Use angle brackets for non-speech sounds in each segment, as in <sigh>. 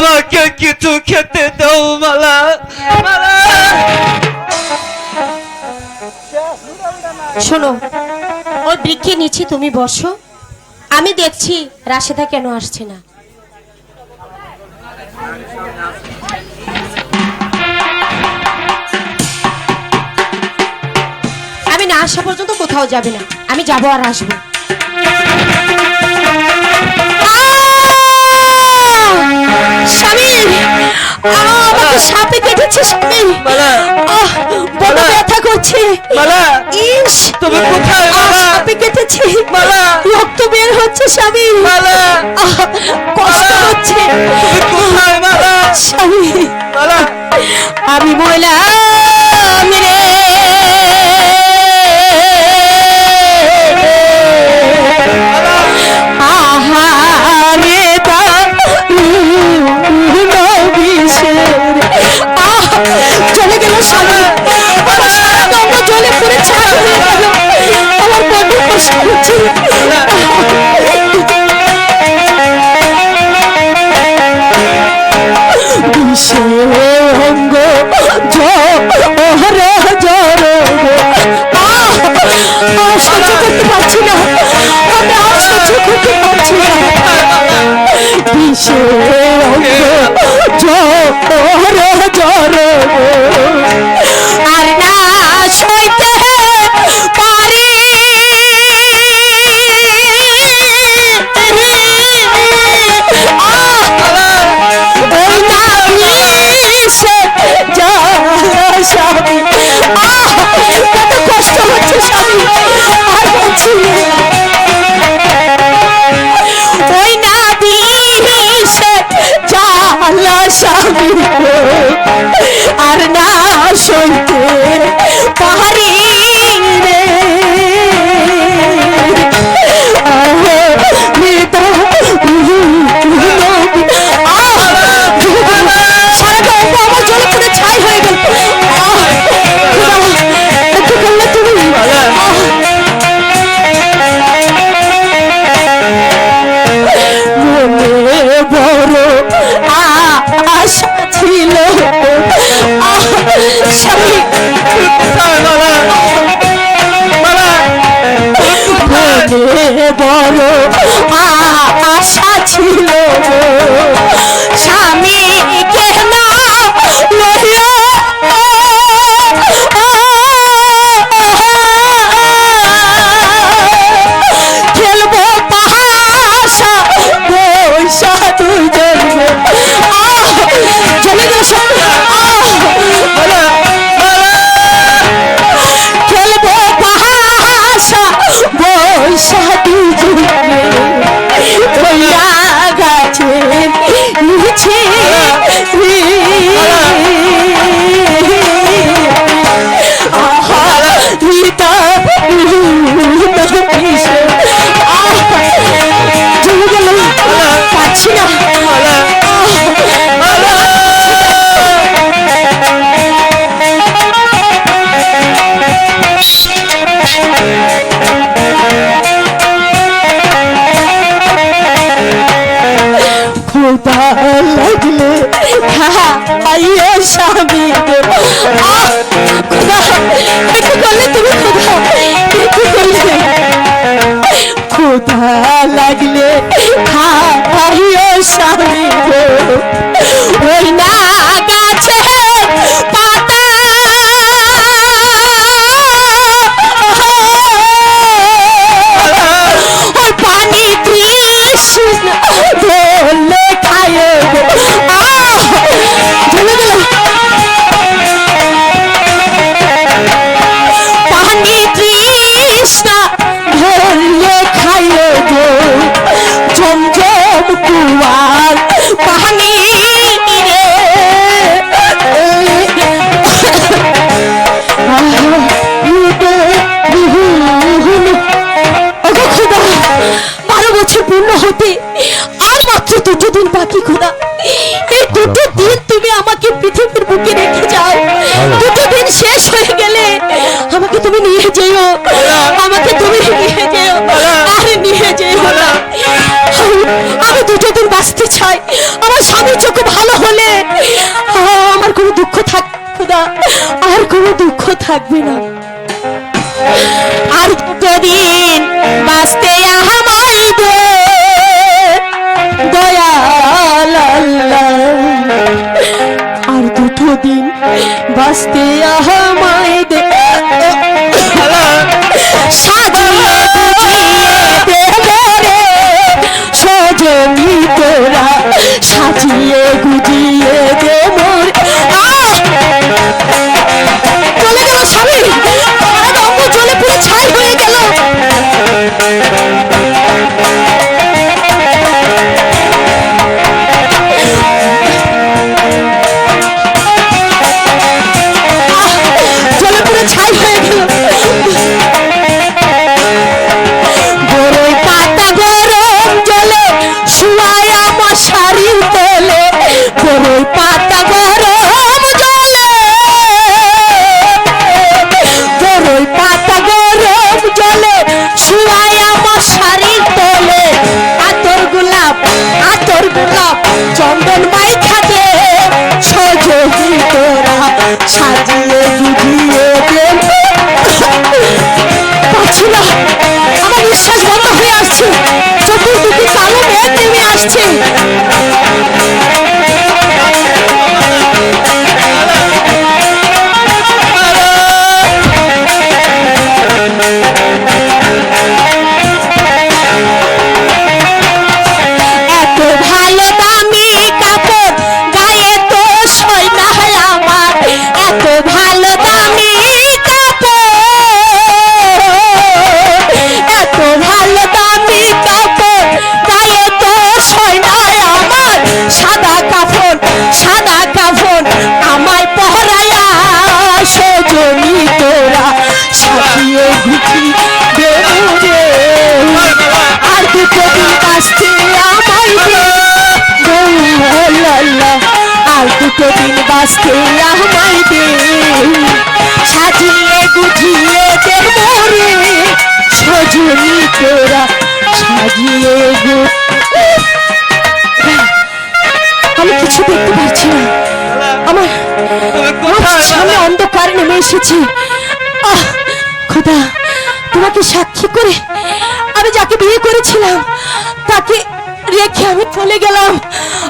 আমাকে কিছু খেতে দাও, মালা। শোনো ওই বৃক্ষে নিচে তুমি বসো। আমি দেখছি রাশেদা কেন আসছে না। আমি না আসা পর্যন্ত কোথাও যাবে না। আমি যাব আর আসব। স্বামী আমাকে সাপে কেটেছে স্বামী বড় ব্যথা করছে। ইস তুমি কোথায় সাপে কেটেছে। রক্ত বের হচ্ছে স্বামী। কষ্ট হচ্ছে। স্বামী আমি মহিলা 血染 <laughs> 的骄傲，骄傲。है রঞ্জন কুয়ার পানি বারো পূর্ণ হতে। আর মাত্র দুটো দিন বাকি খোদা। ভালো হলে আমার কোনো দুঃখ থাকবে না, আর কোনো দুঃখ থাকবে না। আর কতদিন বাঁচতে আমায় দে, দয়াল আর দুটো দিন বাঁচতে আমায় সাজিয়ে না। আমার নিঃশ্বাস বন্ধ হয়ে আসছে। চতুর্দিকে কালো মেঘ নেমে আসছে। আর দুটো দিন বাঁচতে আমায় সাজিয়ে গুছিয়ে দে মোরে। সজনি তোরা সাজিয়ে গু। আমি কিছু দেখতে পাচ্ছি না। আমার সামনে অন্ধকার নেমে এসেছে। আহ খোদা তোমাকে সাক্ষী করে আমি যাকে বিয়ে করেছিলাম তাকে রেখে আমি চলে গেলাম।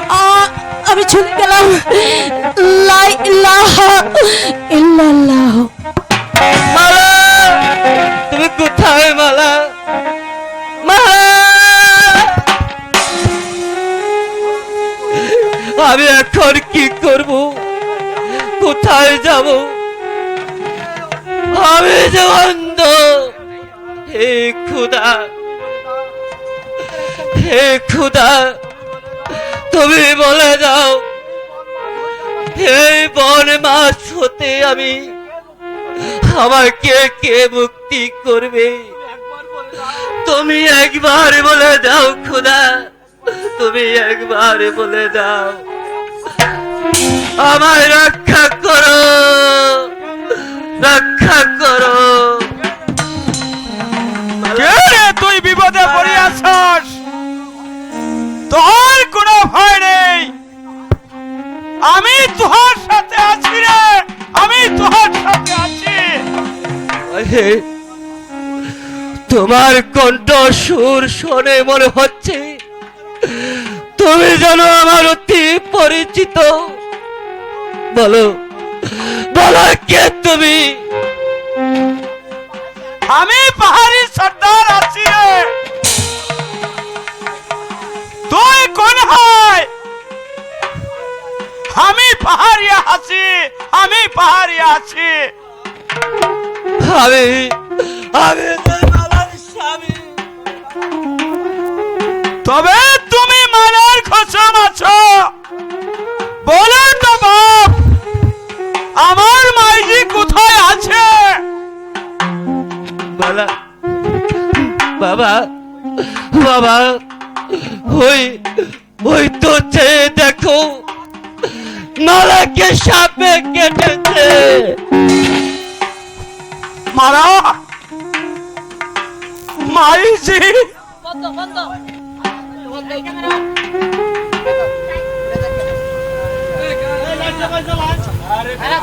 আহ, আমি চলে গেলাম। ইল্লাল্লাহ। তুমি কোথায় মালা? মালা! আমি এখন কি করব? কোথায় যাব? আমি যে অন্ধ। হে খুদা হে খুদা। তুমি বলে দাও এই বন মাছ হতে আমি আমাকে কে মুক্তি করবে? তুমি একবার বলে দাও খুদা তুমি একবার বলে দাও আমায় রক্ষা করো রক্ষা করো। তুই বিপদে পড়ে পড়িয়াছস তোর আমি তোর সাথে আছি রে। আমি তোর সাথে আছি। তোমার কণ্ঠ সুর শোনে মনে হচ্ছে। তুমি যেন আমার অতি পরিচিত। বলো বলো কে তুমি? আমি পাহাড়ি সর্দার। আছি। আমি আমি তবে তুমি মালাকে সাপে কেটেছে মারা মাইজি আরে